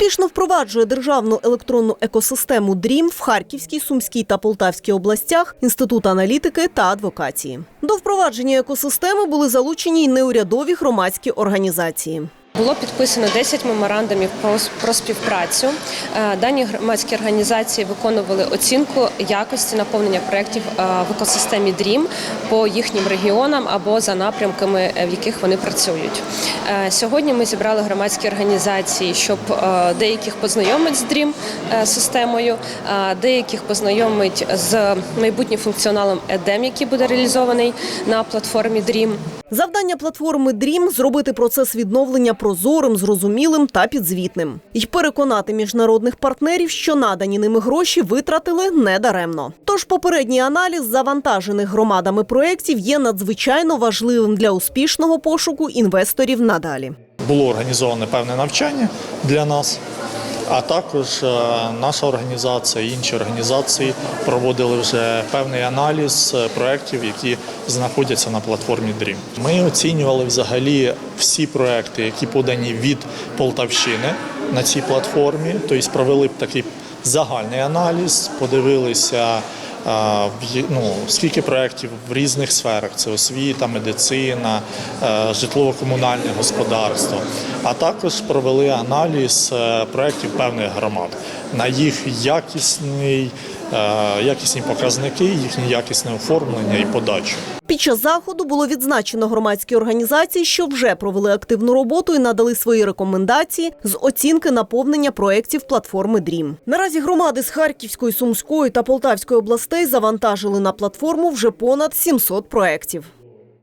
Успішно впроваджує державну електронну екосистему ДРІМ в Харківській, Сумській та Полтавській областях Інститут аналітики та адвокації. До впровадження екосистеми були залучені й неурядові громадські організації. Було підписано 10 меморандумів про, співпрацю. Е, Дані громадські організації виконували оцінку якості наповнення проєктів е, в екосистемі DREAM по їхнім регіонам або за напрямками, е, в яких вони працюють. Сьогодні ми зібрали громадські організації, щоб деяких познайомити з DREAM системою, деяких познайомить з майбутнім функціоналом EDEM, який буде реалізований на платформі DREAM. Завдання платформи DREAM – зробити процес відновлення прозорим, зрозумілим та підзвітним. І переконати міжнародних партнерів, що надані ними гроші витратили недаремно. Тож попередній аналіз завантажених громадами проєктів є надзвичайно важливим для успішного пошуку інвесторів надалі. було організоване певне навчання для нас. А також е, наша організація і інші організації проводили вже певний аналіз е, проєктів, які знаходяться на платформі DREAM. Ми оцінювали взагалі всі проекти, які подані від Полтавщини на цій платформі. Тобто провели такий загальний аналіз, подивилися. Ну, скільки проєктів в різних сферах? Це освіта, медицина, е, житлово-комунальне господарство, а також провели аналіз е, проєктів певних громад. На їх якісний, якісні показники, їхнє якісне оформлення і подачу. Під час заходу було відзначено громадські організації, що вже провели активну роботу і надали свої рекомендації з оцінки наповнення проєктів платформи Дрім. Наразі громади з Харківської, Сумської та Полтавської областей завантажили на платформу вже понад 700 проєктів.